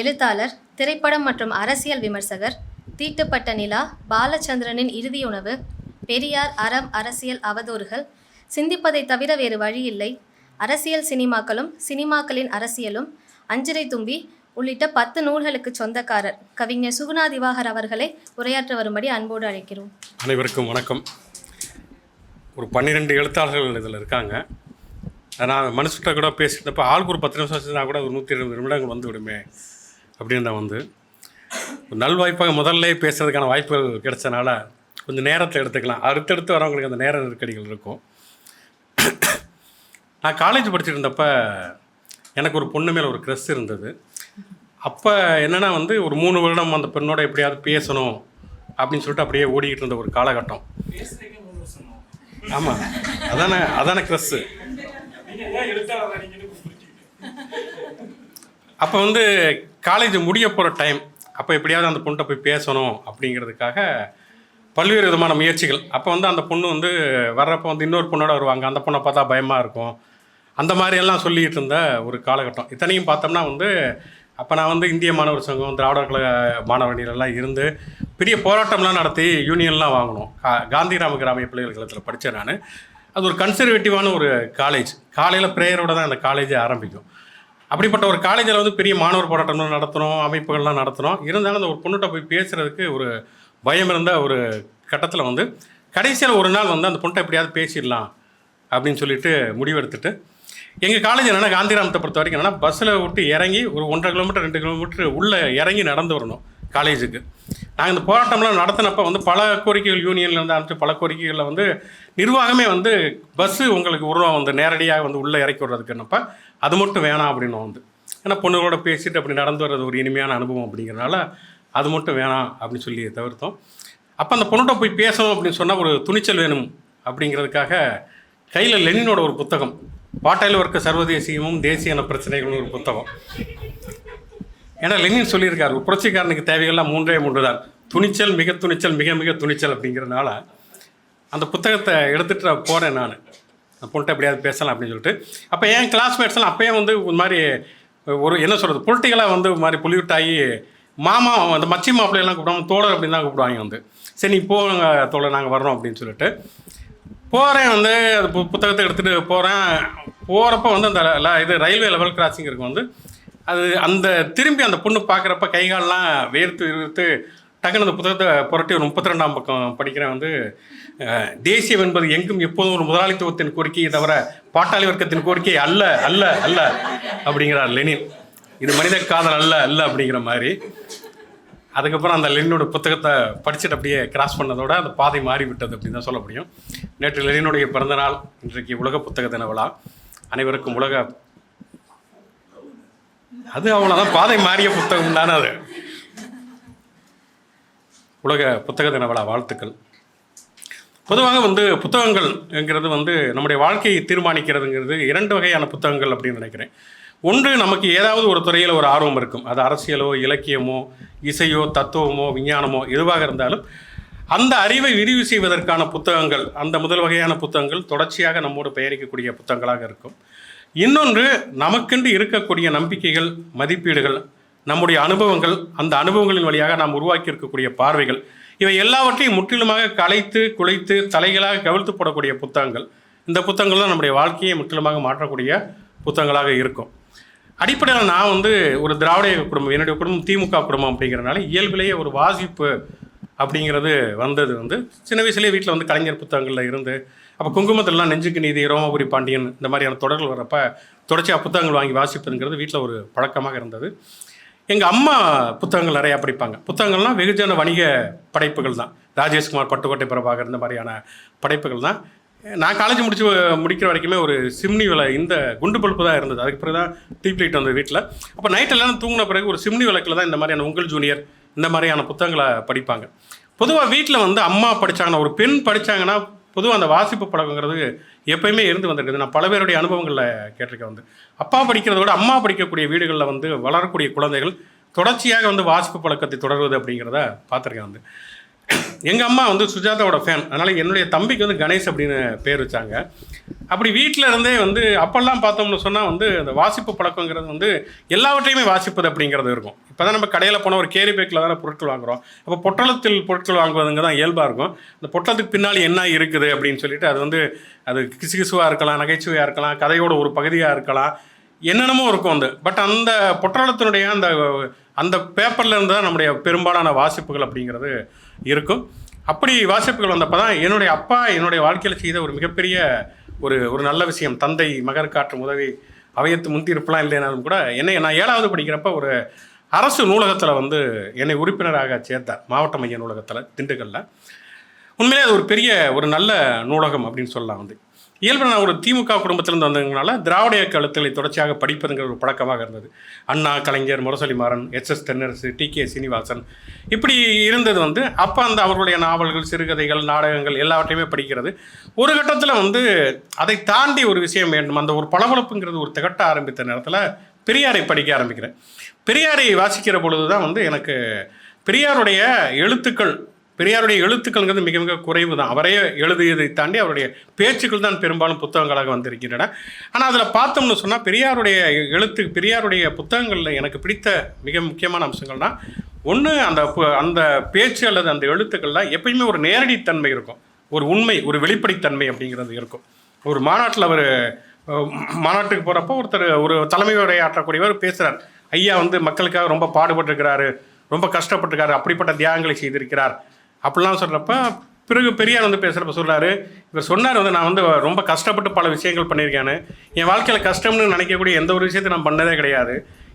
எழுத்தாளர் திரைப்படம் மற்றும் அரசியல் விமர்சகர் தீட்டுப்பட்ட நிலா பாலச்சந்திரனின் இறுதியுணவு பெரியார் அறம் அரசியல் அவதூறுகள். சிந்திப்பதை தவிர வேறு வழியில்லை. அரசியல் சினிமாக்களும் சினிமாக்களின் அரசியலும் அஞ்சரை தும்பி உள்ளிட்ட பத்து நூல்களுக்கு சொந்தக்காரர் கவிஞர் சுகுணா திவாகர் அவர்களை உரையாற்ற வரும்படி அன்போடு அழைக்கிறோம். அனைவருக்கும் வணக்கம். ஒரு பன்னிரெண்டு எழுத்தாளர்கள் இதில் இருக்காங்க. நான் மனுஷிட்ட கூட பேசிட்டப்போ ஆளுக்கு ஒரு பத்து நிமிஷம் வச்சுருந்தா கூட ஒரு நூற்றி இருபது நிமிடங்கள் வந்து விடுமே அப்படின்ற வந்து ஒரு நல்வாய்ப்பாக முதல்ல பேசுறதுக்கான வாய்ப்புகள் கிடைச்சனால கொஞ்சம் நேரத்தை எடுத்துக்கலாம். அடுத்தடுத்து வரவங்களுக்கு அந்த நேர நெருக்கடிகள் இருக்கும். நான் காலேஜ் படிச்சுட்டு இருந்தப்போ எனக்கு ஒரு பொண்ணு மேலே ஒரு க்ரெஸ் இருந்தது. அப்போ என்னென்னா வந்து ஒரு மூணு வருடம் அந்த பெண்ணோட எப்படியாவது பேசணும் அப்படின்னு சொல்லிட்டு அப்படியே ஓடிக்கிட்டு இருந்த ஒரு காலகட்டம். ஆமாம் அதானே அதானே க்ரெஸ்ஸு அப்போ வந்து காலேஜ் முடிய போகிற டைம் அப்போ எப்படியாவது அந்த பொண்ணை போய் பேசணும் அப்படிங்கிறதுக்காக பல்வேறு விதமான முயற்சிகள். அப்போ வந்து அந்த பொண்ணு வந்து வர்றப்போ வந்து இன்னொரு பொண்ணோட வருவாங்க. அந்த பொண்ணை பார்த்தா பயமாக இருக்கும். அந்த மாதிரி எல்லாம் சொல்லிகிட்டு இருந்த ஒரு காலகட்டம். இத்தனையும் பார்த்தோம்னா வந்து அப்போ நான் வந்து இந்திய மாணவர் சங்கம் திராவிடர் கழக மாணவர்களெல்லாம் இருந்து பெரிய போராட்டம்லாம் நடத்தி யூனியன்லாம் வாங்கினோம். கா- காந்திராம கிராமிய பிள்ளைகள் படித்தேன் நான். அது ஒரு கன்சர்வேட்டிவான ஒரு காலேஜ் காலையில் ப்ரேயரோட தான் அந்த காலேஜே ஆரம்பிக்கும். அப்படிப்பட்ட ஒரு காலேஜில் வந்து பெரிய மாணவர் போராட்டம்லாம் நடத்துகிறோம் அமைப்புகள்லாம் நடத்துகிறோம் இருந்தாலும் அந்த ஒரு பொண்ணுகிட்ட போய் பேசுகிறதுக்கு ஒரு பயம் இருந்த ஒரு கட்டத்தில் வந்து கடைசியில் ஒரு நாள் வந்து அந்த பொண்ணை எப்படியாவது பேசிடலாம் அப்படின்னு சொல்லிட்டு முடிவெடுத்துட்டு எங்கள் காலேஜ் என்னென்னா காந்திராமத்தை பொறுத்த வரைக்கும் என்னென்னா பஸ்ஸில் விட்டு இறங்கி ஒரு ஒன்றரை கிலோமீட்டர் ரெண்டு கிலோமீட்டர் உள்ளே இறங்கி நடந்து வரணும் காலேஜுக்கு. நாங்கள் இந்த போராட்டம்லாம் நடத்தினப்ப வந்து பல கோரிக்கைகள் யூனியனில் இருந்து ஆரம்பிச்சு பல கோரிக்கைகளில் வந்து நிர்வாகமே வந்து பஸ்ஸு உங்களுக்கு உருவம் வந்து நேரடியாக வந்து உள்ளே இறக்கி விடுறதுக்குன்னப்ப அது மட்டும் வேணாம் அப்படின்னு வந்து. ஏன்னா பொண்ணுகளோட பேசிட்டு அப்படி நடந்து வர்றது ஒரு இனிமையான அனுபவம் அப்படிங்கிறனால அது மட்டும் வேணாம் அப்படின்னு சொல்லி தவிர்த்தோம். அப்போ அந்த பொண்ணுகிட்ட போய் பேசணும் அப்படின்னு சொன்னால் ஒரு துணிச்சல் வேணும் அப்படிங்கிறதுக்காக கையில் லெனினோட ஒரு புத்தகம். பாட்டாளி வர்க்க சர்வதேசியமும் தேசியான பிரச்சனைகளும் ஒரு புத்தகம். ஏன்னா லெனின் சொல்லியிருக்காரு. ஒரு புரட்சிக்காரனுக்கு தேவைகள்லாம் மூன்றே மூன்று தான் துணிச்சல் மிக துணிச்சல் மிக மிக துணிச்சல் அப்படிங்கிறனால அந்த புத்தகத்தை எடுத்துகிட்டு நான் போகிறேன் நான். பொண்ணிட்ட எப்படியாவது பேசலாம் அப்படின்னு சொல்லிட்டு. அப்போ என் கிளாஸ்மேட்ஸ்லாம் அப்போயே வந்து ஒரு மாதிரி ஒரு என்ன சொல்கிறது பொலிட்டிக்கலாக வந்து ஒரு மாதிரி புலிவிட்டாகி மாமா அந்த மச்சி மாப்பிள்ளையெல்லாம் கூப்பிடாம தோழர் அப்படின்னு தான் கூப்பிடுவாங்க வந்து. சரி நீ போங்க தோழர் நாங்கள் வர்றோம் அப்படின்னு சொல்லிட்டு. போகிறேன் வந்து அது பு- புத்தகத்தை எடுத்துகிட்டு போகிறேன் போகிறப்ப வந்து அந்த இது ரயில்வே லெவல் கிராசிங் இருக்கும் வந்து அது அந்த திரும்பி அந்த பொண்ணு பார்க்குறப்ப கை கால்லாம் வேர்த்து வேர்த்து டக்குன்னு அந்த புத்தகத்தை புரட்டி ஒரு முப்பத்தி ரெண்டாம் பக்கம் படிக்கிறேன் வந்து தேசியம் என்பது எங்கும் எப்போதும் ஒரு முதலாளித்துவத்தின் கோரிக்கையை தவிர பாட்டாளி வர்க்கத்தின் கோரிக்கை அல்ல அல்ல அல்ல அப்படிங்கிறார் லெனின். இது மனித காதல் அல்ல அல்ல அப்படிங்கிற மாதிரி. அதுக்கப்புறம் அந்த லெனினோட புத்தகத்தை படிச்சுட்டு அப்படியே கிராஸ் பண்ணதோட அந்த பாதை மாறிவிட்டது அப்படின்னு தான் சொல்ல முடியும். நேற்று லெனினுடைய பிறந்தநாள் இன்றைக்கு உலக புத்தக தின விழா. அனைவருக்கும் உலக அது அவ்வளோதான் பாதை மாறிய புத்தகம் தானே அது. உலக புத்தக தின விழா வாழ்த்துக்கள். பொதுவாக வந்து புத்தகங்கள் என்கிறது வந்து நம்முடைய வாழ்க்கையை தீர்மானிக்கிறதுங்கிறது இரண்டு வகையான புத்தகங்கள் அப்படின்னு நினைக்கிறேன். ஒன்று நமக்கு ஏதாவது ஒரு துறையில் ஒரு ஆர்வம் இருக்கும். அது அரசியலோ இலக்கியமோ இசையோ தத்துவமோ விஞ்ஞானமோ எதுவாக இருந்தாலும் அந்த அறிவை விரிவு செய்வதற்கான புத்தகங்கள் அந்த முதல் வகையான புத்தகங்கள் தொடர்ச்சியாக நம்மோடு பயணிக்கக்கூடிய புத்தகங்களாக இருக்கும். இன்னொன்று நமக்கென்று இருக்கக்கூடிய நம்பிக்கைகள் மதிப்பீடுகள் நம்முடைய அனுபவங்கள் அந்த அனுபவங்களின் வழியாக நாம் உருவாக்கி இருக்கக்கூடிய பார்வைகள். இவை எல்லாவற்றையும் முற்றிலுமாக கலைத்து குலைத்து தலைகளாக கவிழ்த்து போடக்கூடிய புத்தகங்கள். இந்த புத்தகங்கள் தான் நம்முடைய வாழ்க்கையை முற்றிலுமாக மாற்றக்கூடிய புத்தகங்களாக இருக்கும். அடிப்படையில் நான் வந்து ஒரு திராவிட குடும்பம் என்னுடைய குடும்பம் திமுக குடும்பம் அப்படிங்கிறனால இயல்பிலேயே ஒரு வாசிப்பு அப்படிங்கிறது வந்தது வந்து சின்ன வயசுலேயே வீட்டில் வந்து கலைஞர் புத்தகங்களில் இருந்து அப்போ குங்குமத்திலலாம் நெஞ்சுக்கு நீதி ரோமபுரி பாண்டியன் இந்த மாதிரியான தொடர்கள் வர்றப்ப தொடர்ச்சியாக புத்தகங்கள் வாங்கி வாசிப்பதுங்கிறது வீட்டில் ஒரு பழக்கமாக இருந்தது. எங்கள் அம்மா புத்தகங்கள் நிறையா படிப்பாங்க. புத்தகங்கள்லாம் வெகுஜன வணிக படைப்புகள் தான். ராஜேஷ்குமார் பட்டுக்கோட்டை பிரபாகர் இந்த மாதிரியான படைப்புகள் தான். நான் காலேஜ் முடிச்சு முடிக்கிற வரைக்குமே ஒரு சிம்னி விலை இந்த குண்டு பல்பு தான் இருந்தது. அதுக்கு பிறகு தான் டீப் லைட் வந்தது வீட்டில் அப்போ நைட் எல்லாம் தூங்கின பிறகு ஒரு சிம்னி விளக்கில் தான் இந்த மாதிரியான உங்கள் ஜூனியர் இந்த மாதிரியான புத்தகங்களை படிப்பாங்க. பொதுவாக வீட்டில் வந்து அம்மா படித்தாங்கன்னா ஒரு பெண் படித்தாங்கன்னா பொதுவாக அந்த வாசிப்பு பழக்கங்கிறது எப்பயுமே இருந்து வந்திருக்குது. நான் பல பேருடைய அனுபவங்களில் கேட்டிருக்கேன் வந்து. அப்பா படிக்கிறத விட அம்மா படிக்கக்கூடிய வீடுகளில் வந்து வளரக்கூடிய குழந்தைகள் தொடர்ச்சியாக வந்து வாசிப்பு பழக்கத்தை தொடர்வது அப்படிங்கிறத பார்த்துருக்கேன் வந்து. எங்கள் அம்மா வந்து சுஜாதாவோட ஃபேன் அதனால் என்னுடைய தம்பிக்கு வந்து கணேஷ் அப்படின்னு பேர் வச்சாங்க. அப்படி வீட்டில் இருந்தே வந்து அப்போல்லாம் பார்த்தோம்னு சொன்னால் வந்து அந்த வாசிப்பு பழக்கங்கிறது வந்து எல்லாவற்றையுமே வாசிப்பது அப்படிங்கிறது இருக்கும். இப்போ தான் நம்ம கடையில் போனால் ஒரு கேரி பேக்கில் தானே பொருட்கள் வாங்குறோம். அப்போ பொட்டலத்தில் பொருட்கள் வாங்குவதுங்க தான் இயல்பாக இருக்கும். அந்த பொட்டலத்துக்கு பின்னால் என்ன இருக்குது அப்படின்னு சொல்லிட்டு அது வந்து அது கிசுகிசுவாக இருக்கலாம் நகைச்சுவையாக இருக்கலாம் கதையோட ஒரு பகுதியாக இருக்கலாம் என்னென்னமோ இருக்கும் அந்த பட் அந்த பொட்டலத்தினுடைய அந்த அந்த பேப்பரில் இருந்து தான் நம்முடைய பெரும்பாலான வாசிப்புகள் அப்படிங்கிறது இருக்கும். அப்படி வாசிப்புகள் வந்தப்போ தான் என்னுடைய அப்பா என்னுடைய வாழ்க்கையில் செய்த ஒரு மிகப்பெரிய ஒரு ஒரு நல்ல விஷயம். தந்தை மகர் காற்றும் உதவி அவையத்து முன்தீர்ப்புலாம் இல்லைனாலும் கூட என்னை நான் ஏழாவது படிக்கிறப்ப ஒரு அரசு நூலகத்தில் வந்து என்னை உறுப்பினராக சேர்த்தார். மாவட்ட மைய நூலகத்தில் திண்டுக்கல்ல. உண்மையிலே அது ஒரு பெரிய ஒரு நல்ல நூலகம் அப்படின்னு சொல்லலாம் வந்து இயல்பு நான் ஒரு திமுக குடும்பத்திலிருந்து வந்ததுனால திராவிட இயக்க எழுத்துக்களை தொடர்ச்சியாக படிப்பதுங்கிற ஒரு பழக்கமாக இருந்தது. Anna Kalaignar Murasoli Maran S S Thennarasu T K Srinivasan இப்படி இருந்தது வந்து அப்போ அந்த அவர்களுடைய நாவல்கள் சிறுகதைகள் நாடகங்கள் எல்லாவற்றையுமே படிக்கிறது. ஒரு கட்டத்தில் வந்து அதை தாண்டி ஒரு விஷயம் வேண்டும். அந்த ஒரு பளபளப்புங்கிறது ஒரு திகட்ட ஆரம்பித்த நேரத்தில் பெரியாரை படிக்க ஆரம்பிக்கிறேன். பெரியாரை வாசிக்கிற பொழுது தான் வந்து எனக்கு பெரியாருடைய எழுத்துக்கள் பெரியாருடைய எழுத்துக்கள்ங்கிறது மிக மிக குறைவு தான் அவரே எழுதியதை தாண்டி அவருடைய பேச்சுக்கள் தான் பெரும்பாலும் புத்தகங்களாக வந்திருக்கின்றன. ஆனால் அதில் பார்த்தோம்னு சொன்னால் பெரியாருடைய எழுத்து பெரியாருடைய புத்தகங்களில் எனக்கு பிடித்த மிக முக்கியமான அம்சங்கள்னா ஒன்று அந்த அந்த பேச்சு அல்லது அந்த எழுத்துக்களில் எப்பயுமே ஒரு நேரடித்தன்மை இருக்கும். ஒரு உண்மை ஒரு வெளிப்படைத்தன்மை அப்படிங்கிறது இருக்கும். ஒரு மாநாட்டில் அவர் மாநாட்டுக்கு போகிறப்போ ஒருத்தர் ஒரு தலைமை உரையாற்றக்கூடியவர் பேசுகிறார் ஐயா வந்து மக்களுக்காக ரொம்ப பாடுபட்டிருக்கிறாரு ரொம்ப கஷ்டப்பட்டிருக்காரு அப்படிப்பட்ட தியாகங்களை செய்திருக்கிறார். அப்படிலாம் சொல்கிறப்ப பிறகு பெரியார் வந்து பேசுகிறப்ப சொல்கிறாரு இவர் சொன்னார் வந்து நான் வந்து ரொம்ப கஷ்டப்பட்டு பல விஷயங்கள் பண்ணியிருக்கேன்னு. என் வாழ்க்கையில் கஷ்டம்னு நினைக்கக்கூடிய எந்த ஒரு விஷயத்தையும் நான் பண்ணதே கிடையாது.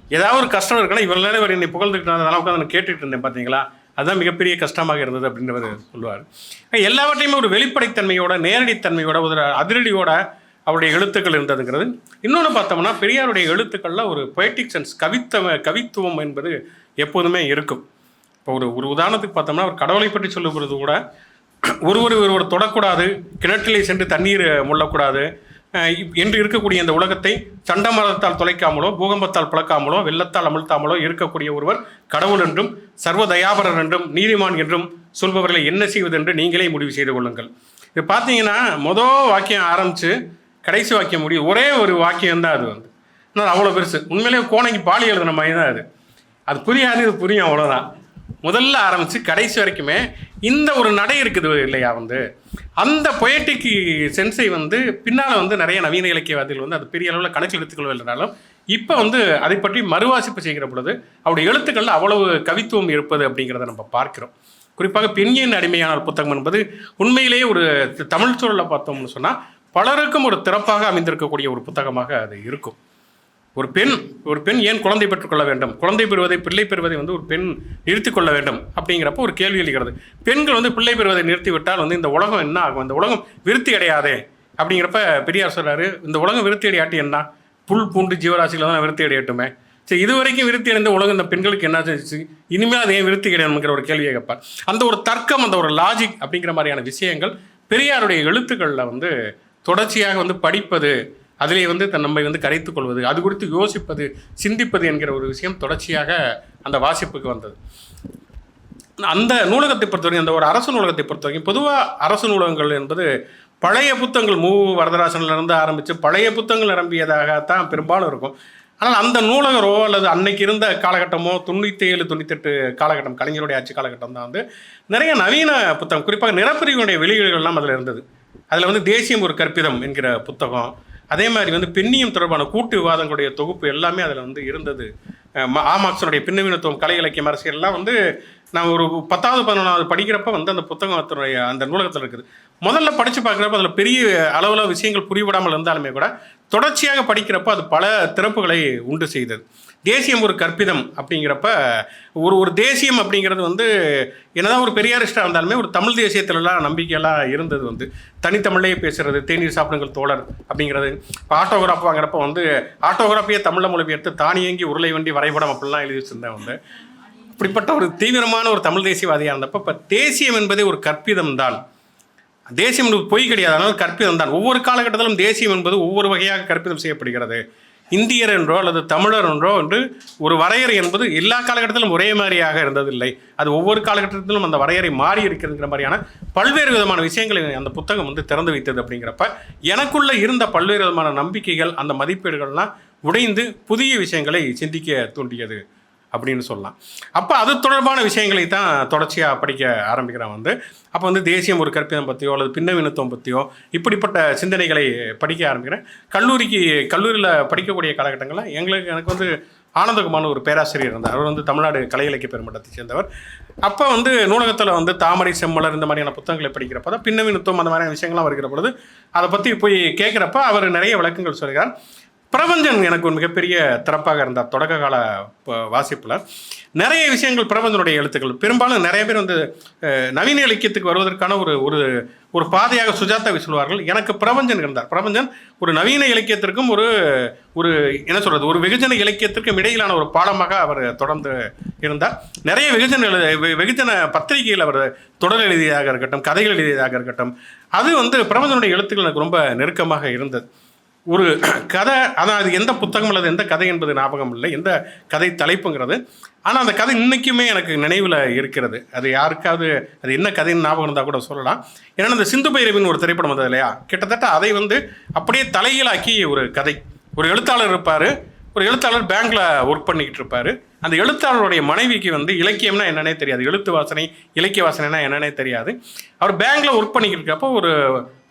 ஏதாவது ஒரு கஷ்டம் இருக்குன்னா இவ்வளோ நேரம் இவர் என்னை புகழ்ந்துட்டு உட்காந்து நான் கேட்டுட்டு இருந்தேன் பார்த்தீங்களா அதுதான் மிகப்பெரிய கஷ்டமாக இருந்தது அப்படின்றத சொல்லுவார். எல்லாவற்றையுமே ஒரு வெளிப்படைத்தன்மையோட நேரடித்தன்மையோட ஒரு அதிரடியோட அவருடைய எழுத்துக்கள் இருந்ததுங்கிறது. இன்னொன்று பார்த்தோம்னா பெரியாருடைய எழுத்துக்களில் ஒரு பொய்டிக் சென்ஸ் கவித்த கவித்துவம் என்பது எப்போதுமே இருக்கும். இப்போ ஒரு ஒரு உதாரணத்துக்கு பார்த்தோம்னா ஒரு கடவுளை பற்றி சொல்லுகிறது கூட ஒருவர் ஒருவர் தொடக்கூடாது கிணற்றிலே சென்று தண்ணீர் முள்ளக்கூடாது இப்- என்று இருக்கக்கூடிய இந்த உலகத்தை சண்டமரத்தால் தொலைக்காமலோ பூகம்பத்தால் பிளக்காமலோ வெள்ளத்தால் அமிழ்த்தாமலோ இருக்கக்கூடிய ஒருவர் கடவுள் என்றும் சர்வ தயாபரர் என்றும் நீதிமான் என்றும் சொல்பவர்களை என்ன செய்வது என்று நீங்களே முடிவு செய்து கொள்ளுங்கள். இது பார்த்தீங்கன்னா மொதல் வாக்கியம் ஆரம்பித்து கடைசி வாக்கியம் முடியும் ஒரே ஒரு வாக்கியம் தான் அது வந்து. ஆனால் அவ்வளோ பெருசு. உண்மையிலேயே கோணைக்கு பாலி எழுதுன மாதிரி தான் அது. அது புரியாது இது புரியும் அவ்வளோதான் முதல்ல ஆரம்பித்து கடைசி வரைக்குமே இந்த ஒரு நடை இருக்குது இல்லையா வந்து அந்த பொயட்டிக் சென்ஸை வந்து பின்னால் வந்து நிறைய நவீன இலக்கியவாதிகள் வந்து அது பெரிய அளவில் கணக்கில் எடுத்துக்கொள்ளவில்லைனாலும் இப்போ வந்து அதை பற்றி மறுவாசிப்பு செய்கிற பொழுது அவருடைய எழுத்துக்களில் அவ்வளவு கவித்துவம் இருப்பது அப்படிங்கிறத நம்ம பார்க்கிறோம். குறிப்பாக பெண்ணின் அடிமையான புத்தகம் என்பது உண்மையிலேயே ஒரு தமிழ் சூழலை பார்த்தோம்னு சொன்னால் பலருக்கும் ஒரு திறப்பாக அமைந்திருக்கக்கூடிய ஒரு புத்தகமாக அது இருக்கும். ஒரு பெண் ஒரு பெண் ஏன் குழந்தை பெற்றுக்கொள்ள வேண்டும்? குழந்தை பெறுவதை பிள்ளை பெறுவதை வந்து ஒரு பெண் நிறுத்தி கொள்ள வேண்டும் அப்படிங்கிறப்போ ஒரு கேள்வி எழுகிறது. பெண்கள் வந்து பிள்ளை பெறுவதை நிறுத்திவிட்டால் வந்து இந்த உலகம் என்ன ஆகும்? இந்த உலகம் விருத்தி அடையாதே அப்படிங்கிறப்ப பெரியார் சொல்கிறாரு இந்த உலகம் விருத்தி அடையாட்டி என்ன? புல் பூண்டு ஜீவராசிகளை தான் விருத்தி அடையட்டுமே. சரி இது வரைக்கும் விருத்தி அடைந்த உலகம் இந்த பெண்களுக்கு என்ன செஞ்சுச்சு இனிமேல் அதை ஏன் விருத்தி கிடையாதுங்கிற ஒரு கேள்வியை கேட்பார். அந்த ஒரு தர்க்கம் அந்த ஒரு லாஜிக் அப்படிங்கிற மாதிரியான விஷயங்கள் பெரியாருடைய எழுத்துக்களில் வந்து தொடர்ச்சியாக வந்து படிப்பது அதிலே வந்து தன் நம்மை வந்து கரைத்துக் கொள்வது அது குறித்து யோசிப்பது சிந்திப்பது என்கிற ஒரு விஷயம் தொடர்ச்சியாக அந்த வாசிப்புக்கு வந்தது. அந்த நூலகத்தை பொறுத்தவரைக்கும் அந்த ஒரு அரசு நூலகத்தை பொறுத்தவரைக்கும் பொதுவாக அரசு நூலகங்கள் என்பது பழைய புத்தகங்கள் மு. வரதராசன்ல இருந்து ஆரம்பித்து பழைய புத்தகங்கள் நிரம்பியதாகத்தான் பெரும்பாலும் இருக்கும். ஆனால் அந்த நூலகரோ அல்லது அன்னைக்கு இருந்த காலகட்டமோ தொண்ணூற்றி ஏழு தொண்ணூத்தெட்டு காலகட்டம் கலைஞருடைய ஆட்சி காலகட்டம் தான் வந்து நிறைய நவீன புத்தகம் குறிப்பாக நிறப்பிரிவினுடைய வெளியீடுகள்லாம் அதில் இருந்தது. அதில் வந்து தேசியம் ஒரு கற்பிதம் என்கிற புத்தகம் அதே மாதிரி வந்து பெண்ணியம் தொடர்பான கூட்டு விவாதங்களுடைய தொகுப்பு எல்லாமே அதில் வந்து இருந்தது. அஹ் ஆமாக்சனுடைய பின்னவீனத்துவம் கலை இலக்கியம் அரசியல்லாம் வந்து நான் ஒரு பத்தாவது பதினொன்றாவது படிக்கிறப்ப வந்து அந்த புத்தகத்தினுடைய அந்த நூலகத்தில் இருக்குது. முதல்ல படித்து பார்க்குறப்ப அதில் பெரிய அளவில் விஷயங்கள் புரிவிடாமல் இருந்தாலுமே கூட தொடர்ச்சியாக படிக்கிறப்ப அது பல திறப்புகளை உண்டு செய்தது. தேசியம் ஒரு கற்பிதம் அப்படிங்கிறப்ப ஒரு ஒரு தேசியம் அப்படிங்கிறது வந்து என்னதான் ஒரு பெரியாரிஸ்டாக இருந்தாலுமே ஒரு தமிழ் தேசியத்திலலாம் நம்பிக்கையெல்லாம் இருந்தது வந்து தனித்தமிழ்லேயே பேசுகிறது தேநீர் சாப்பிடுங்கள் தோழர் அப்படிங்கிறது. இப்போ ஆட்டோகிராஃப் வாங்குறப்ப வந்து ஆட்டோகிராஃபியை தமிழில் மொழிபெயர்த்து தானியங்கி உருளை வண்டி வரைபடம் அப்படிலாம் எழுதி வச்சுருந்தேன் வந்து. இப்படிப்பட்ட ஒரு தீவிரமான ஒரு தமிழ் தேசியவாதியாக இருந்தப்போ இப்போ தேசியம் என்பதே ஒரு கற்பிதம் தான். தேசியம் என்பது பொய் கிடையாது அதனால் கற்பிதம் தான். ஒவ்வொரு காலகட்டத்திலும் தேசியம் என்பது ஒவ்வொரு வகையாக கற்பிதம் செய்யப்படுகிறது. இந்தியர் என்றோ அல்லது தமிழர் என்றோ என்று ஒரு வரையறை என்பது எல்லா காலகட்டத்திலும் ஒரே மாதிரியாக இருந்ததில்லை. அது ஒவ்வொரு காலகட்டத்திலும் அந்த வரையறை மாறி இருக்கிறதுங்கிற மாதிரியான பல்வேறு விதமான விஷயங்களை அந்த புத்தகம் வந்து திறந்து வைத்தது அப்படிங்கிறப்ப எனக்குள்ள இருந்த பல்வேறு விதமான நம்பிக்கைகள் அந்த மதிப்பீடுகள்லாம் உடைந்து புதிய விஷயங்களை சிந்திக்க தூண்டியது அப்படின்னு சொல்லலாம். அப்போ அது தொடர்பான விஷயங்களை தான் தொடர்ச்சியாக படிக்க ஆரம்பிக்கிறேன் வந்து அப்போ வந்து தேசியம் ஒரு கற்பிதம் பற்றியோ அல்லது பின்னவினத்துவம் பற்றியோ இப்படிப்பட்ட சிந்தனைகளை படிக்க ஆரம்பிக்கிறேன். கல்லூரிக்கு கல்லூரியில் படிக்கக்கூடிய காலகட்டங்களில் எங்களுக்கு எனக்கு வந்து ஆனந்தகுமார்னு ஒரு பேராசிரியர் இருந்தார். அவர் வந்து தமிழ்நாடு கலை இலக்கிய பெருமட்டத்தை சேர்ந்தவர். அப்போ வந்து நூலகத்தில் வந்து தாமரை செம்மலர் இந்த மாதிரியான புத்தகங்களை படிக்கிறப்ப தான் பின்னவினத்துவம் அந்த மாதிரியான விஷயங்கள்லாம் வருகிற பொழுது அதை பற்றி போய் கேட்குறப்ப அவர் நிறைய விளக்கங்கள் சொல்கிறார். பிரபஞ்சன் எனக்கு ஒரு மிகப்பெரிய திறப்பாக இருந்தார் தொடக்க கால வாசிப்பில். நிறைய விஷயங்கள் பிரபஞ்சனுடைய எழுத்துக்கள். பெரும்பாலும் நிறைய பேர் வந்து நவீன இலக்கியத்துக்கு வருவதற்கான ஒரு ஒரு ஒரு பாதையாக சுஜாதாவை சொல்வார்கள் எனக்கு பிரபஞ்சன் இருந்தார். பிரபஞ்சன் ஒரு நவீன இலக்கியத்திற்கும் ஒரு ஒரு என்ன சொல்கிறது ஒரு வெகுஜன இலக்கியத்திற்கும் இடையிலான ஒரு பாடமாக அவர் தொடர்ந்து இருந்தார். நிறைய வெகுஜன எழு வெ- வெகுஜன பத்திரிகைகள் அவர் தொடர் எழுதியதாக இருக்கட்டும் கதைகள் எழுதியதாக இருக்கட்டும். அது வந்து பிரபஞ்சனுடைய எழுத்துக்கள் எனக்கு ரொம்ப நெருக்கமாக இருந்தது. ஒரு கதை அதான் அது எந்த புத்தகம் அல்லது எந்த கதை என்பது ஞாபகம் இல்லை எந்த கதை தலைப்புங்கிறது. ஆனால் அந்த கதை இன்றைக்குமே எனக்கு நினைவில் இருக்கிறது. அது யாருக்காவது அது என்ன கதைன்னு ஞாபகம் இருந்தால் கூட சொல்லலாம். ஏன்னா அந்த சிந்து பைரவின் ஒரு திரைப்படம் வந்தது இல்லையா? கிட்டத்தட்ட அதை வந்து அப்படியே தலைகீழாக்கி ஒரு கதை. ஒரு எழுத்தாளர் இருப்பார் ஒரு எழுத்தாளர் பேங்க்கில் ஒர்க் பண்ணிக்கிட்டு இருப்பார். அந்த எழுத்தாளருடைய மனைவிக்கு வந்து இலக்கியம்னா என்னன்னே தெரியாது. எழுத்து வாசனை இலக்கிய வாசனைனா என்னன்னே தெரியாது. அவர் பேங்க்கில் ஒர்க் பண்ணிக்கிட்டு இருக்கப்போ ஒரு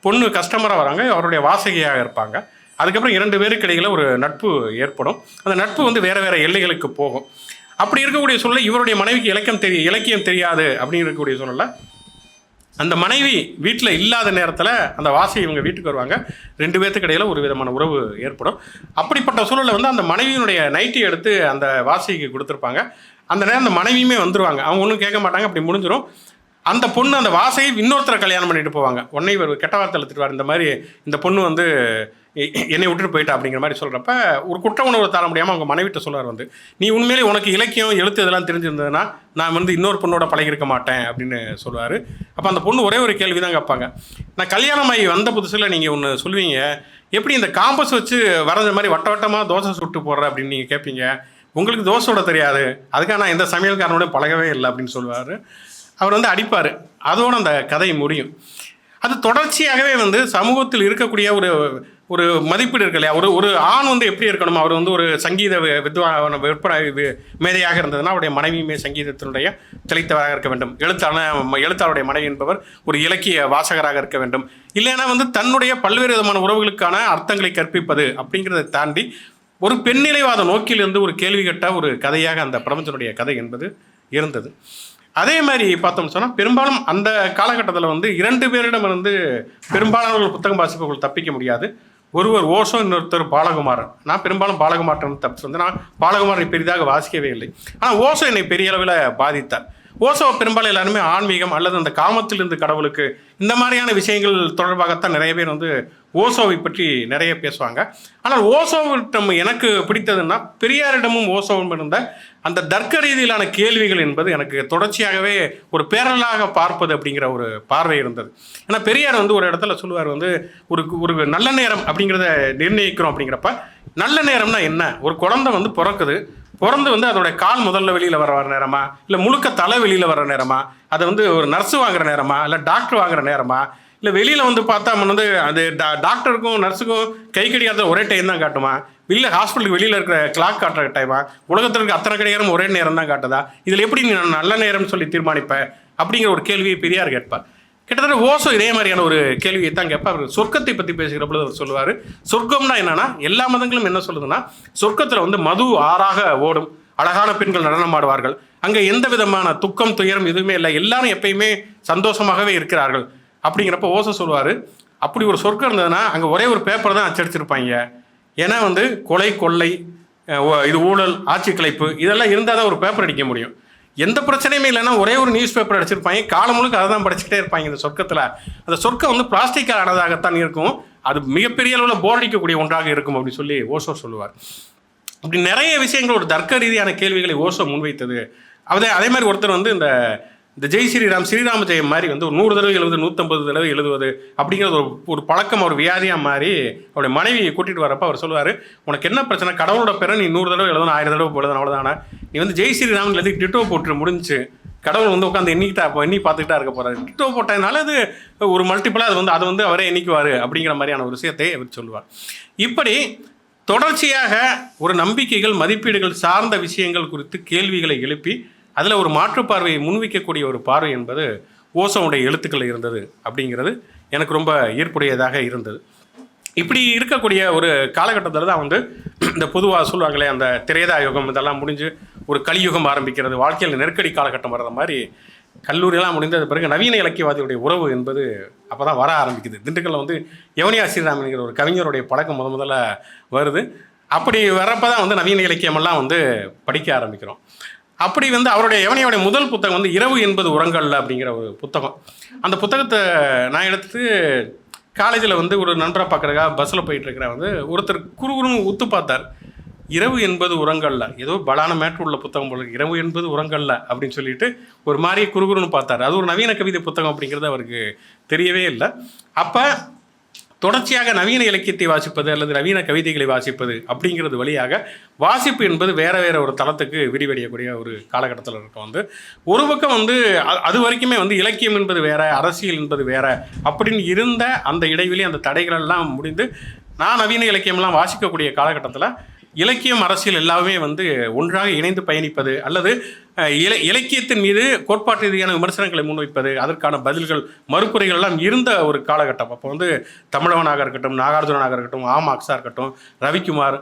பொண்ணு கஸ்டமராக வராங்க. அவருடைய வாசகியாக இருப்பாங்க. அதுக்கப்புறம் இரண்டு பேருக்கு இடையில ஒரு நட்பு ஏற்படும். அந்த நட்பு வந்து வேறு வேறு எல்லைகளுக்கு போகும். அப்படி இருக்கக்கூடிய சூழ்நிலை இவருடைய மனைவிக்கு இலக்கியம் தெரிய இலக்கியம் தெரியாது அப்படின்னு இருக்கக்கூடிய சூழ்நிலை. அந்த மனைவி வீட்டில் இல்லாத நேரத்தில் அந்த வாசி இவங்க வீட்டுக்கு வருவாங்க. ரெண்டு பேர்த்துக்கு இடையில ஒரு விதமான உறவு ஏற்படும். அப்படிப்பட்ட சூழலில் வந்து அந்த மனைவியினுடைய நைட்டி எடுத்து அந்த வாசிக்கு கொடுத்துருப்பாங்க. அந்த நேரம் அந்த மனைவியுமே வந்துருவாங்க. அவங்க ஒன்றும் கேட்க மாட்டாங்க. அப்படி முடிஞ்சிடும் அந்த பொண்ணு அந்த வாசையை இன்னொருத்தரை கல்யாணம் பண்ணிட்டு போவாங்க. உன்னை இவர் கெட்ட வார்த்தை எடுத்துட்டு இந்த மாதிரி இந்த பொண்ணு வந்து என்னை விட்டுட்டு போயிட்டா அப்படிங்கிற மாதிரி சொல்கிறப்ப ஒரு குற்ற உணர்வு தாழ முடியாமல் அவங்க மனைவிட்ட சொல்லுவார் வந்து நீ உண்மையிலே உனக்கு இலக்கியம் எழுத்து இதெல்லாம் தெரிஞ்சிருந்ததுன்னா நான் வந்து இன்னொரு பொண்ணோட பழகிருக்க மாட்டேன் அப்படின்னு சொல்லுவார். அப்போ அந்த பொண்ணு ஒரே ஒரு கேள்வி தான் கேட்பாங்க. நான் கல்யாணமாகி வந்த புதுசில் நீங்கள் ஒன்று சொல்லுவீங்க எப்படி இந்த காம்பஸ் வச்சு வரைஞ்ச மாதிரி வட்ட வட்டமாக தோசை சுட்டு போடுற அப்படின்னு நீங்கள் கேட்பீங்க? உங்களுக்கு தோசை தெரியாது. அதுக்காக நான் எந்த சமையல்காரனோட பழகவே இல்லை அப்படின்னு சொல்லுவார். அவர் வந்து அடிப்பார். அதோடு அந்த கதை முடியும். அது தொடர்ச்சியாகவே வந்து சமூகத்தில் இருக்கக்கூடிய ஒரு ஒரு மதிப்பீடு இருக்கு இல்லையா ஒரு ஒரு ஆண் வந்து எப்படி இருக்கணும் அவர் வந்து ஒரு சங்கீத வித்வான விற்பனை மேதையாக இருந்ததுன்னா அவருடைய மனைவியுமே சங்கீதத்தினுடைய தெளித்தவராக இருக்க வேண்டும். எழுத்தாளர் எழுத்தாளருடைய மனைவி என்பவர் ஒரு இலக்கிய வாசகராக இருக்க வேண்டும். இல்லைன்னா வந்து தன்னுடைய பல்வேறு விதமான உறவுகளுக்கான அர்த்தங்களை கற்பிப்பது அப்படிங்கிறத தாண்டி ஒரு பெண்ணிலைவாத நோக்கிலிருந்து ஒரு கேள்வி கேட்ட ஒரு கதையாக அந்த பிரபஞ்சனுடைய கதை என்பது இருந்தது. அதே மாதிரி பார்த்தோம் சொன்னால் பெரும்பாலும் அந்த காலகட்டத்தில் வந்து இரண்டு பேரிடம் இருந்து பெரும்பாலானவர்கள் புத்தகம் வாசிப்புகள் தப்பிக்க முடியாது. ஒருவர் ஓஷோ இன்னொருத்தர் பாலகுமாரன். நான் பெரும்பாலும் பாலகுமாரன் தப்பு வந்து நான் பாலகுமாரனை பெரிதாக வாசிக்கவே இல்லை. ஆனால் ஓஷோ என்னை பெரிய அளவில் பாதித்தார். ஓசோ பெரும்பாலும் எல்லாருமே ஆன்மீகம் அல்லது அந்த காமத்திலிருந்து கடவுளுக்கு இந்த மாதிரியான விஷயங்கள் தொடர்பாகத்தான் நிறைய பேர் வந்து ஓசோவை பற்றி நிறைய பேசுவாங்க. ஆனால் ஓசோவிட்டம் எனக்கு பிடித்ததுன்னா பெரியாரிடமும் ஓசோவும் இருந்த அந்த தர்க்க ரீதியிலான கேள்விகள் என்பது எனக்கு தொடர்ச்சியாகவே ஒரு பேரலாக பார்ப்பது அப்படிங்கிற ஒரு பார்வை இருந்தது. ஏன்னா பெரியார் வந்து ஒரு இடத்துல சொல்லுவார் வந்து ஒரு ஒரு நல்ல நேரம் அப்படிங்கிறத நிர்ணயிக்கிறோம் அப்படிங்கிறப்ப நல்ல நேரம்னா என்ன? ஒரு குழந்தை வந்து பிறக்குது பிறந்து வந்து அதோட கால் முதல்ல வெளியில் வர வர நேரமா? இல்லை முழுக்க தலை வெளியில் வர நேரமா? அதை வந்து ஒரு நர்ஸு வாங்குற நேரமா? இல்லை டாக்டர் வாங்குற நேரமா? இல்லை வெளியில் வந்து பார்த்தா நம்ம வந்து அது டா டாக்டருக்கும் நர்ஸுக்கும் கை கிடையாத ஒரே டைம் தான் காட்டுமா? வெளியில் ஹாஸ்பிட்டலுக்கு வெளியில் இருக்கிற கிளாக் காட்டுற டைமா உலகத்தில் இருக்க அத்தனை கடிகாரம் ஒரே நேரம் தான் காட்டுதா? இதில் எப்படி நீ நல்ல நேரம்னு சொல்லி தீர்மானிப்பேன் அப்படிங்கிற ஒரு கேள்வியை பெரியார் கேட்பார். கிட்டத்தட்ட ஓசோ இதே மாதிரியான ஒரு கேள்வியை தான் கேட்பார் அவர் சொர்க்கத்தை பற்றி பேசுகிற பொழுது அவர் சொல்லுவார் சொர்க்கம்னா என்னன்னா எல்லா மதங்களும் என்ன சொல்லுதுன்னா சொர்க்கத்தில் வந்து மது ஆறாக ஓடும் அழகான பெண்கள் நடனம் ஆடுவார்கள். அங்கே எந்த விதமான துக்கம் துயரம் எதுவுமே இல்லை. எல்லாரும் எப்பயுமே சந்தோஷமாகவே இருக்கிறார்கள். அப்படிங்கிறப்ப ஓசோ சொல்லுவார் அப்படி ஒரு சொர்க்கம் இருந்ததுன்னா அங்கே ஒரே ஒரு பேப்பர் தான் அச்சடிச்சிருப்பாங்க. ஏன்னா வந்து கொலை கொள்ளை ஓ- இது ஊழல் ஆட்சி கலைப்பு இதெல்லாம் இருந்தால் தான் ஒரு பேப்பர் அடிக்க முடியும். எந்த பிரச்சனையுமே இல்லைன்னா ஒரே ஒரு நியூஸ் பேப்பர் அடிச்சிருப்பாங்க. காலம் முழுக்க அதை தான் படிச்சுக்கிட்டே இருப்பாங்க இந்த சொர்க்கத்தில். அந்த சொர்க்கம் வந்து பிளாஸ்டிக்கால் ஆனதாகத்தான் இருக்கும். அது மிகப்பெரிய அளவில் போரடிக்கக்கூடிய ஒன்றாக இருக்கும் அப்படின்னு சொல்லி ஓசோ சொல்லுவார். அப்படி நிறைய விஷயங்கள் ஒரு தர்க்க ரீதியான கேள்விகளை ஓசோ முன்வைத்தது. அதே அதே மாதிரி ஒருத்தர் வந்து இந்த இந்த ஜெய் ஸ்ரீராம் ஸ்ரீராம ஜெயம் மாதிரி வந்து ஒரு நூறு தடவை எழுபது நூற்றம்பது தடவை எழுதுவது அப்படிங்கிறது ஒரு ஒரு பழக்கம் ஒரு வியாதியாக மாறி அவருடைய மனைவியை கூட்டிகிட்டு வரப்போ அவர் சொல்லுவார் உனக்கு என்ன பிரச்சனை? கடவுளோட பேரை நீ நூறு தடவை எழுதணும் ஆயிரம் தடவை எழுதணும் அவ்வளோதானே நீ வந்து ஜெய் ஸ்ரீராம் எழுதி டிட்டோ போட்டு முடிஞ்சு கடவுள் வந்து உட்காந்து எண்ணிக்கிட்டா அப்போ எண்ணி பார்த்துக்கிட்டா இருக்க போறாரு. டிட்டோ போட்டதுனால அது ஒரு மல்டிபிளாக அது வந்து அதை வந்து அவரே எண்ணிக்குவார் அப்படிங்கிற மாதிரியான ஒரு விஷயத்தை அவர் சொல்லுவார். இப்படி தொடர்ச்சியாக ஒரு நம்பிக்கைகள் மதிப்பீடுகள் சார்ந்த விஷயங்கள் குறித்து கேள்விகளை எழுப்பி அதில் ஒரு மாற்று பார்வையை முன்வைக்கக்கூடிய ஒரு பார்வை என்பது ஓசோனுடைய எழுத்துக்கள் இருந்தது அப்படிங்கிறது எனக்கு ரொம்ப ஈர்ப்புடையதாக இருந்தது. இப்படி இருக்கக்கூடிய ஒரு காலகட்டத்தில் தான் வந்து இந்த பொதுவாக சொல்லுவாங்களே அந்த திரேதா யுகம் இதெல்லாம் முடிஞ்சு ஒரு கலியுகம் ஆரம்பிக்கிறது வாழ்க்கையில் நெருக்கடி காலகட்டம் வர்ற மாதிரி கல்லூரியெல்லாம் முடிந்தது பிறகு நவீன இலக்கியவாதியுடைய உறவு என்பது அப்போ தான் வர ஆரம்பிக்குது. திண்டுக்கல்ல வந்து யவனியா ஸ்ரீராமன்கிற ஒரு கவிஞருடைய பழக்கம் முத முதல்ல வருது. அப்படி வரப்போ தான் வந்து நவீன இலக்கியமெல்லாம் வந்து படிக்க ஆரம்பிக்கிறோம். அப்படி வந்து அவருடைய யவனியோடைய முதல் புத்தகம் வந்து இரவு என்பது உரங்கள்ல அப்படிங்கிற ஒரு புத்தகம். அந்த புத்தகத்தை நான் எடுத்து காலேஜில் வந்து ஒரு நண்பராக பார்க்குறக்கா பஸ்ஸில் போயிட்டுருக்கிற வந்து ஒருத்தர் குறுகுறுன்னு உத்து பார்த்தார். இரவு என்பது உரங்கள்ல ஏதோ பலான மேட்ரு உள்ள புத்தகம் போல இரவு என்பது உரங்கள்ல அப்படின்னு சொல்லிட்டு ஒரு மாதிரி குறுகுறுன்னு பார்த்தார். அது ஒரு நவீன கவிதை புத்தகம் அப்படிங்கிறது அவருக்கு தெரியவே இல்லை. அப்போ தொடர்ச்சியாக நவீன இலக்கியத்தை வாசிப்பது அல்லது நவீன கவிதைகளை வாசிப்பது அப்படிங்கிறது வழியாக வாசிப்பு என்பது வேற வேற ஒரு தளத்துக்கு விரிவடையக்கூடிய ஒரு காலகட்டத்தில் இருக்கும் வந்து ஒரு பக்கம் வந்து அது வரைக்குமே வந்து இலக்கியம் என்பது வேற அரசியல் என்பது வேற அப்படின்னு இருந்த அந்த இடைவெளி அந்த தடைகள் எல்லாம் முடிந்து நான் நவீன இலக்கியம்லாம் வாசிக்கக்கூடிய காலகட்டத்தில் இலக்கியம் அரசியல் எல்லாமே வந்து ஒன்றாக இணைந்து பயணிப்பது அல்லது இல இலக்கியத்தின் மீது கோட்பாட்டு ரீதியான விமர்சனங்களை முன்வைப்பது அதற்கான பதில்கள் மறுப்புரைகள் எல்லாம் இருந்த ஒரு காலகட்டம். அப்போ வந்து தமிழவனாக இருக்கட்டும் நாகார்ஜுனனாக இருக்கட்டும் ஆமாக்ஸாக இருக்கட்டும் ரவிக்குமார்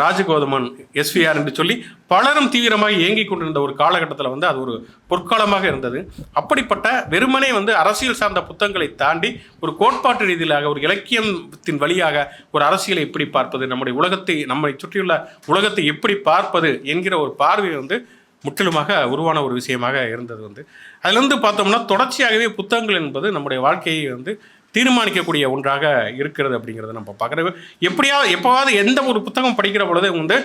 ராஜகோதமன் எஸ்விஆர் என்று சொல்லி பலரும் தீவிரமாக இயங்கிக் கொண்டிருந்த ஒரு காலகட்டத்தில் வந்து அது ஒரு பொற்காலமாக இருந்தது. அப்படிப்பட்ட வெறுமனே வந்து அரசியல் சார்ந்த புத்தகங்களை தாண்டி ஒரு கோட்பாட்டு ரீதியிலாக ஒரு இலக்கியத்தின் வழியாக ஒரு அரசியலை எப்படி பார்ப்பது நம்முடைய உலகத்தை நம்மை சுற்றியுள்ள உலகத்தை எப்படி பார்ப்பது என்கிற ஒரு பார்வை வந்து முற்றிலுமாக உருவான ஒரு விஷயமாக இருந்தது வந்து. அதுலேருந்து பார்த்தோம்னா தொடர்ச்சியாகவே புத்தகங்கள் என்பது நம்முடைய வாழ்க்கையை வந்து தீர்மானிக்கக்கூடிய ஒன்றாக இருக்கிறது அப்படிங்கிறத நம்ம பார்க்குறது எப்படியாவது எப்போவாவது எந்த ஒரு புத்தகம் படிக்கிற பொழுது வந்து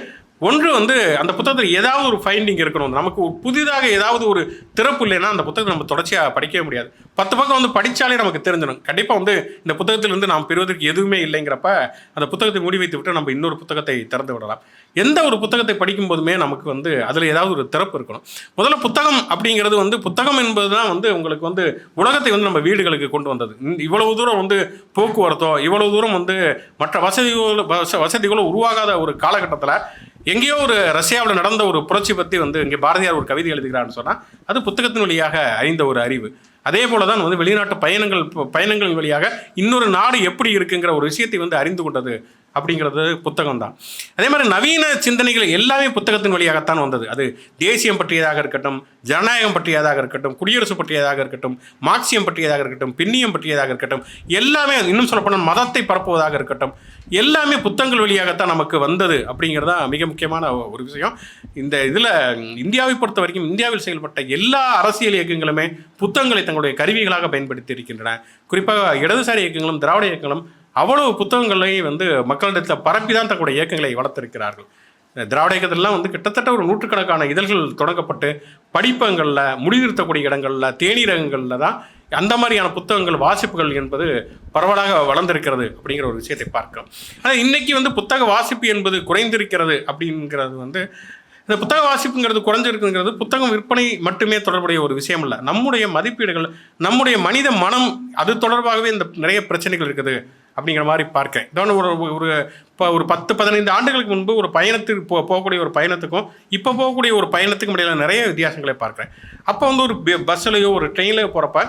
ஒன்று வந்து அந்த புத்தகத்தில் ஏதாவது ஒரு ஃபைண்டிங் இருக்கணும். நமக்கு புதிதாக ஏதாவது ஒரு திறப்பு இல்லைன்னா அந்த புத்தகத்தை நம்ம தொடர்ச்சியாக படிக்கவே முடியாது. பத்து பக்கம் வந்து படித்தாலே நமக்கு தெரிஞ்சிடும். கண்டிப்பாக வந்து இந்த புத்தகத்திலிருந்து நாம் பெறுவதற்கு எதுவுமே இல்லைங்கிறப்ப அந்த புத்தகத்தை மூடி வைத்து விட்டு நம்ம இன்னொரு புத்தகத்தை திறந்து விடலாம். எந்த ஒரு புத்தகத்தை படிக்கும் போதுமே நமக்கு வந்து அதில் ஏதாவது ஒரு திறப்பு இருக்கணும். முதல்ல புத்தகம் அப்படிங்கிறது வந்து புத்தகம் என்பது தான் வந்து உங்களுக்கு வந்து உலகத்தை வந்து நம்ம வீடுகளுக்கு கொண்டு வந்தது. இவ்வளவு தூரம் வந்து போக்குவரத்தோ இவ்வளவு தூரம் வந்து மற்ற வசதிகளோ வச- வசதிகளோ உருவாகாத ஒரு காலகட்டத்தில் எங்கேயோ ஒரு ரஷ்யாவில் நடந்த ஒரு புரட்சி பற்றி வந்து இங்கே பாரதியார் ஒரு கவிதை எழுதுகிறான்னு சொன்னால் அது புத்தகத்தின் வழியாக அறிந்த ஒரு அறிவு. அதே போல தான் வந்து வெளிநாட்டு பயணங்கள் பயணங்கள் வழியாக இன்னொரு நாடு எப்படி இருக்குங்கிற ஒரு விஷயத்தை வந்து அறிந்து கொண்டது அப்படிங்கிறது புத்தகம் தான் அதே மாதிரி நவீன சிந்தனைகள் எல்லாமே புத்தகத்தின் வழியாகத்தான் வந்தது. அது தேசியம் பற்றியதாக இருக்கட்டும் ஜனநாயகம் பற்றியதாக இருக்கட்டும் குடியரசு பற்றியதாக இருக்கட்டும் மார்க்சியம் பற்றியதாக இருக்கட்டும் பின்னியம் பற்றியதாக இருக்கட்டும் எல்லாமே இன்னும் சொல்லப்போனால் மதத்தை பரப்புவதாக இருக்கட்டும் எல்லாமே புத்தகங்கள் வழியாகத்தான் நமக்கு வந்தது அப்படிங்கிறதா மிக முக்கியமான ஒரு விஷயம். இந்த இதில் இந்தியாவை பொறுத்த வரைக்கும் இந்தியாவில் செயல்பட்ட எல்லா அரசியல் இயக்கங்களுமே புத்தகங்களை தங்களுடைய கருவிகளாக பயன்படுத்தி இருக்கின்றன. குறிப்பாக இடதுசாரி இயக்கங்களும் திராவிட இயக்கங்களும் அவ்வளவு புத்தகங்களையும் வந்து மக்களிடத்தில் பரப்பி தான் தங்களுடைய இயக்கங்களை வளர்த்திருக்கிறார்கள். திராவிட இயக்கத்திலலாம் வந்து கிட்டத்தட்ட ஒரு நூற்றுக்கணக்கான இதழ்கள் தொடங்கப்பட்டு படிப்பங்களில் முடிவிறுத்தக்கூடிய இடங்களில் தேநீரகங்களில் தான் அந்த மாதிரியான புத்தகங்கள் வாசிப்புகள் என்பது பரவலாக வளர்ந்திருக்கிறது அப்படிங்கிற ஒரு விஷயத்தை பார்க்கிறோம். ஆனால் இன்றைக்கி வந்து புத்தக வாசிப்பு என்பது குறைந்திருக்கிறது அப்படிங்கிறது வந்து இந்த புத்தக வாசிப்புங்கிறது குறைஞ்சிருக்குங்கிறது புத்தகம் விற்பனை மட்டுமே தொடர்புடைய ஒரு விஷயம் இல்லை நம்முடைய மதிப்பீடுகள் நம்முடைய மனித மனம் அது தொடர்பாகவே இந்த நிறைய பிரச்சனைகள் இருக்குது அப்படிங்கிற மாதிரி பார்க்கிறேன். இதோட ஒரு ஒரு இப்போ ஒரு பத்து பதினைந்து ஆண்டுகளுக்கு முன்பு ஒரு பயணத்துக்கு போ போகக்கூடிய ஒரு பயணத்துக்கும் இப்போ போகக்கூடிய ஒரு பயணத்துக்கும் இடையில நிறைய வித்தியாசங்களை பார்க்குறேன். அப்போ வந்து ஒரு பஸ்ஸுலையோ ஒரு ட்ரெயின்லையோ போகிறப்ப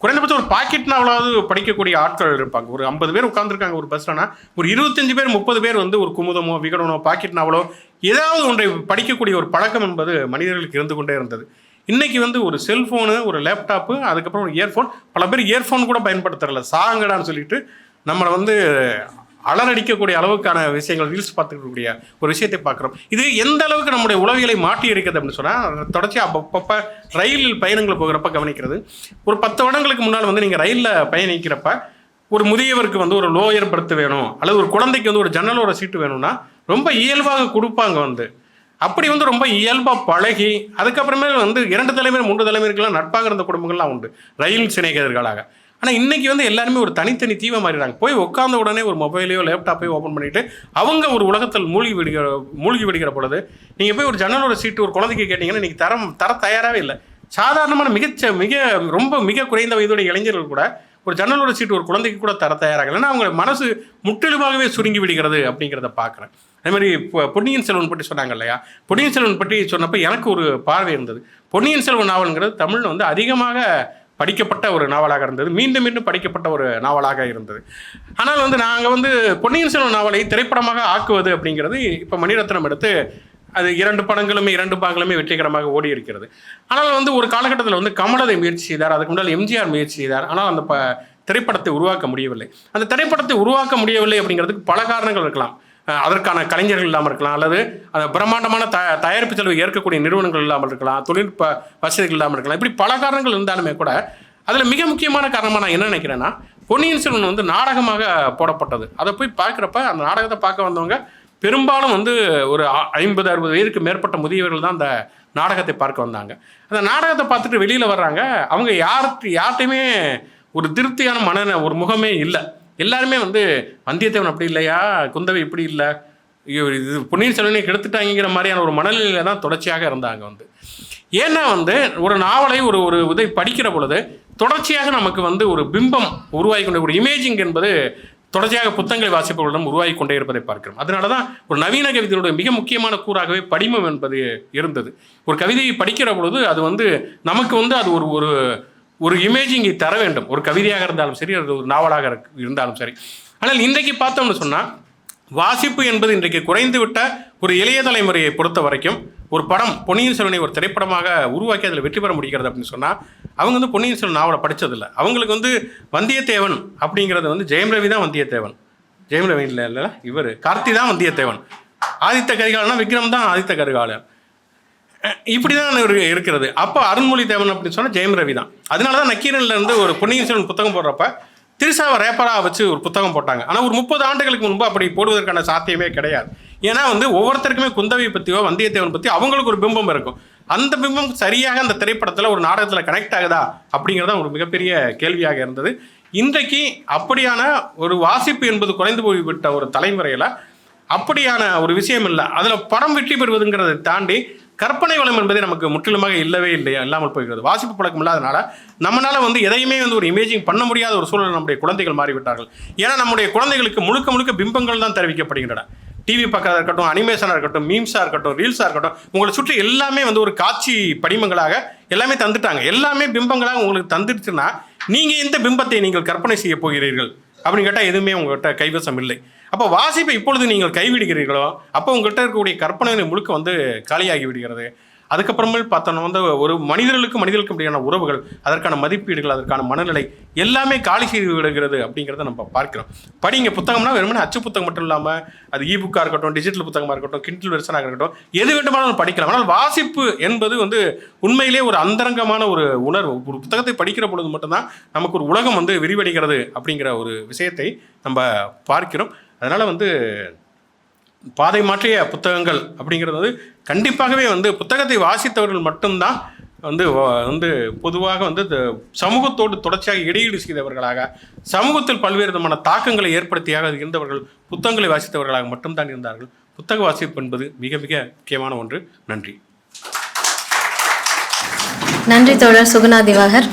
குறைந்தபட்சம் ஒரு பாக்கெட்னாவலாவது படிக்கக்கூடிய ஆட்கள் இருப்பாங்க. ஒரு ஐம்பது பேர் உட்காந்துருக்காங்க ஒரு பஸ்லனா ஒரு இருபத்தஞ்சு பேர் முப்பது பேர் வந்து ஒரு குமுதமோ விகடனோ பாக்கெட் நாவலோ ஏதாவது ஒன்றை படிக்கக்கூடிய ஒரு பழக்கம் என்பது மனிதர்களுக்கு இருந்து கொண்டே இருந்தது. இன்னைக்கு வந்து ஒரு செல்ஃபோனு ஒரு லேப்டாப்பு அதுக்கப்புறம் ஒரு இயர்ஃபோன் பல பேர் இயர்ஃபோன் கூட பயன்படுத்துறல சாங்கடான்னு சொல்லிட்டு நம்மளை வந்து அலரடிக்கக்கூடிய அளவுக்கான விஷயங்கள் ரீல்ஸ் பார்த்துக்கக்கூடிய ஒரு விஷயத்தை பார்க்குறோம். இது எந்த அளவுக்கு நம்முடைய உளவியலை மாற்றி இருக்குது அப்படின்னு சொன்னால் தொடர்ச்சி அப்பப்போ ரயில் பயணங்கள் போகிறப்ப கவனிக்கிறது. ஒரு பத்து வருடங்களுக்கு முன்னால் வந்து நீங்கள் ரயிலில் பயணிக்கிறப்ப ஒரு முதியவருக்கு வந்து ஒரு லோயர் பர்த் வேணும் அல்லது ஒரு குழந்தைக்கு வந்து ஒரு ஜன்னலோட சீட்டு வேணும்னா ரொம்ப இயல்பாக கொடுப்பாங்க வந்து. அப்படி வந்து ரொம்ப இயல்பாக பழகி அதுக்கப்புறமே வந்து இரண்டு தலைமுறை மூன்று தலைமுறைக்கெல்லாம் நட்பாக இருந்த குடும்பங்கள்லாம் உண்டு. ரயில் சிநேகிதர்களாக. ஆனால் இன்றைக்கி வந்து எல்லாருமே ஒரு தனித்தனி தீவை மாறிடுறாங்க. போய் உட்காந்த உடனே ஒரு மொபைலையோ லேப்டாப்பையோ ஓப்பன் பண்ணிவிட்டு அவங்க ஒரு உலகத்தில் மூழ்கி விடுகிற மூழ்கி விடுகிற பொழுது நீங்கள் போய் ஒரு ஜன்னலோட சீட்டு ஒரு குழந்தைக்கு கேட்டிங்கன்னா இன்றைக்கி தரம் தர தயாராகவே இல்லை. சாதாரணமான மிகச்ச மிக ரொம்ப மிக குறைந்த வயதுடைய இளைஞர்கள் கூட ஒரு ஜன்னலோட சீட்டு ஒரு குழந்தைக்கு கூட தர தயாராகலைன்னா அவங்க மனசு முற்றிலுமாகவே சுருங்கி விடுகிறது அப்படிங்கிறத பார்க்குறேன். அதே மாதிரி இப்போ பொன்னியின் செல்வன் பற்றி சொன்னாங்க இல்லையா? பொன்னியின் செல்வன் பற்றி சொன்னப்போ எனக்கு ஒரு பார்வை இருந்தது. பொன்னியின் செல்வன் நாவல்ங்கிறது தமிழில் வந்து அதிகமாக படிக்கப்பட்ட ஒரு நாவலாக இருந்தது. மீண்டும் மீண்டும் படிக்கப்பட்ட ஒரு நாவலாக இருந்தது. ஆனால் வந்து நாங்கள் வந்து பொன்னியின் செல்வன் நாவலை திரைப்படமாக ஆக்குவது அப்படிங்கிறது இப்போ மணிரத்னம் எடுத்து அது இரண்டு படங்களுமே இரண்டு பாகங்களுமே வெற்றிகரமாக ஓடி இருக்கிறது. ஆனால் வந்து ஒரு காலகட்டத்தில் வந்து கமலதை முயற்சி செய்தார் அதுக்கு முன்னால் எம்ஜிஆர் முயற்சி செய்தார். ஆனால் அந்த ப திரைப்படத்தை உருவாக்க முடியவில்லை. அந்த திரைப்படத்தை உருவாக்க முடியவில்லை அப்படிங்கிறதுக்கு பல காரணங்கள் இருக்கலாம். அதற்கான கலைஞர்கள் இல்லாமல் இருக்கலாம் அல்லது அந்த பிரம்மாண்டமான த தயாரிப்பு செலவு ஏற்கக்கூடிய நிறுவனங்கள் இல்லாமல் இருக்கலாம் தொழில்நுட்ப வசதிகள் இல்லாமல் இருக்கலாம் இப்படி பல காரணங்கள் இருந்தாலுமே கூட அதில் மிக முக்கியமான காரணமாக நான் என்ன நினைக்கிறேன்னா பொன்னியின் செல்வன் வந்து நாடகமாக போடப்பட்டது. அதை போய் பார்க்குறப்ப அந்த நாடகத்தை பார்க்க வந்தவங்க பெரும்பாலும் வந்து ஒரு ஐம்பது அறுபது வயதுக்கு மேற்பட்ட முதியவர்கள் தான் அந்த நாடகத்தை பார்க்க வந்தாங்க. அந்த நாடகத்தை பார்த்துட்டு வெளியில் வர்றாங்க. அவங்க யார் யார்கிட்டையுமே ஒரு திருப்தியான மன ஒரு முகமே இல்லை. எல்லாருமே வந்து வந்தியத்தேவன் அப்படி இல்லையா? குந்தவை இப்படி இல்லை. ஐயோ, இது பொன்னியின் செல்வனை கெடுத்துட்டாங்கிற மாதிரியான ஒரு மனநிலையில தான் தொடர்ச்சியாக இருந்தாங்க வந்து. ஏன்னா வந்து ஒரு நாவலை ஒரு ஒரு இதை படிக்கிற பொழுது தொடர்ச்சியாக நமக்கு வந்து ஒரு பிம்பம் உருவாகி கொண்ட ஒரு இமேஜிங் என்பது தொடர்ச்சியாக புத்தகங்களை வாசிப்பவர்களிடம் உருவாகி கொண்டே இருப்பதை பார்க்கிறோம். அதனால தான் ஒரு நவீன கவிதையினுடைய மிக முக்கியமான கூறாகவே படிமம் என்பது இருந்தது. ஒரு கவிதையை படிக்கிற பொழுது அது வந்து நமக்கு வந்து அது ஒரு ஒரு ஒரு இமேஜிங்கை தர வேண்டும். ஒரு கவிதையாக இருந்தாலும் சரி அது ஒரு நாவலாக இருந்தாலும் சரி. ஆனால் இன்றைக்கு பார்த்தோம்னு சொன்னால் வாசிப்பு என்பது இன்றைக்கு குறைந்து விட்ட ஒரு இளைய தலைமுறையை பொறுத்த வரைக்கும் ஒரு படம் பொன்னியின் செல்வனை ஒரு திரைப்படமாக உருவாக்கி அதில் வெற்றி பெற முடிகிறது அப்படின்னு சொன்னால் அவங்க வந்து பொன்னியின் செல்வன் நாவலை படித்ததில்லை அவங்களுக்கு வந்து வந்தியத்தேவன் அப்படிங்கிறது வந்து ஜெயம் ரவி தான் வந்தியத்தேவன். ஜெயம் ரவி இல்லை இல்லை இவர். கார்த்தி தான் வந்தியத்தேவன். ஆதித்த கரிகாலனா விக்ரம் தான் ஆதித்த கரிகாலன். இப்படிதான் இருக்கிறது. அப்போ அருண்மொழி தேவன் அப்படின்னு சொன்னால் ஜெயம் ரவி தான். அதனால தான் நக்கீரன்ல இருந்து ஒரு பொன்னியின் செல்வன் புத்தகம் போடுறப்ப திருசாவை ரேப்பராக வச்சு ஒரு புத்தகம் போட்டாங்க. ஆனால் ஒரு முப்பது ஆண்டுகளுக்கு முன்பு அப்படி போடுவதற்கான சாத்தியமே கிடையாது. ஏன்னா வந்து ஒவ்வொருத்தருக்குமே குந்தவை பற்றியோ வந்தியத்தேவன் பற்றி அவங்களுக்கு ஒரு பிம்பம் இருக்கும். அந்த பிம்பம் சரியாக அந்த திரைப்படத்தில் ஒரு நாடகத்தில் கனெக்ட் ஆகுதா அப்படிங்கிறது தான் ஒரு மிகப்பெரிய கேள்வியாக இருந்தது. இன்றைக்கு அப்படியான ஒரு வாசிப்பு என்பது குறைந்து போய்விட்ட ஒரு தலைமுறையில் அப்படியான ஒரு விஷயம் இல்லை. அதில் படம் வெற்றி பெறுவதுங்கிறதை தாண்டி கற்பனை வளம் என்பது நமக்கு முற்றிலுமாக இல்லவே இல்லையா? இல்லாமல் போகிறது வாசிப்பு பழக்கம் இல்லாதனால நம்மளால வந்து எதையுமே வந்து ஒரு இமேஜிங் பண்ண முடியாத ஒரு சூழல் நம்முடைய குழந்தைகள் மாறிவிட்டார்கள். ஏன்னா நம்முடைய குழந்தைகளுக்கு முழுக்க முழுக்க பிம்பங்கள் தான் தெரிவிக்கப்படுகின்றன. டிவி பார்க்கறதா இருக்கட்டும் அனிமேஷனாக இருக்கட்டும் மீம்ஸாக இருக்கட்டும் ரீல்ஸாக இருக்கட்டும் உங்களை சுற்றி எல்லாமே வந்து ஒரு காட்சி படிமங்களாக எல்லாமே தந்துட்டாங்க. எல்லாமே பிம்பங்களாக உங்களுக்கு தந்துடுச்சுன்னா நீங்கள் எந்த பிம்பத்தை நீங்கள் கற்பனை செய்ய போகிறீர்கள்? அப்படின்னு கேட்டால் எதுவுமே உங்கள்கிட்ட கைவசம் இல்லை. அப்போ வாசிப்பை இப்பொழுது நீங்கள் கைவிடுகிறீர்களோ அப்போ உங்கள்கிட்ட இருக்கக்கூடிய கற்பனை முழுக்க வந்து காலியாகி விடுகிறது. அதுக்கப்புறமேல் பார்த்தோன்னா வந்து ஒரு மனிதர்களுக்கு மனிதர்களுக்கு இடையான உறவுகள் அதற்கான மதிப்பீடுகள் அதற்கான மனநிலை எல்லாமே காலி செய்து விடுகிறது அப்படிங்கிறத நம்ம பார்க்கிறோம். படிங்க புத்தகம்னா வெறுமனே அச்சு புத்தகம் மட்டும் இல்லாமல் அது இ புக்காக இருக்கட்டும் டிஜிட்டல் புத்தகமாக இருக்கட்டும் கிண்டில் வெர்சனாக இருக்கட்டும் எது வேண்டுமானாலும் படிக்கலாம். ஆனால் வாசிப்பு என்பது வந்து உண்மையிலே ஒரு அந்தரங்கமான ஒரு உணர்வு. ஒரு புத்தகத்தை படிக்கிற பொழுது மட்டும்தான் நமக்கு ஒரு உலகம் வந்து விரிவடைகிறது அப்படிங்கிற ஒரு விஷயத்தை நம்ம பார்க்கிறோம். அதனால் வந்து பாதை மாற்றிய புத்தகங்கள் அப்படிங்கிறது வந்து கண்டிப்பாகவே வந்து புத்தகத்தை வாசித்தவர்கள் மட்டும்தான் வந்து வந்து பொதுவாக வந்து சமூகத்தோடு தொடர்ச்சியாக இடையீடு செய்தவர்களாக சமூகத்தில் பல்வேறு விதமான தாக்கங்களை ஏற்படுத்தியாக இருந்தவர்கள் புத்தகங்களை வாசித்தவர்களாக மட்டும்தான் இருந்தார்கள். புத்தக வாசிப்பு என்பது மிக மிக முக்கியமான ஒன்று. நன்றி. நன்றி தோழர். சுகுணா திவாகர்.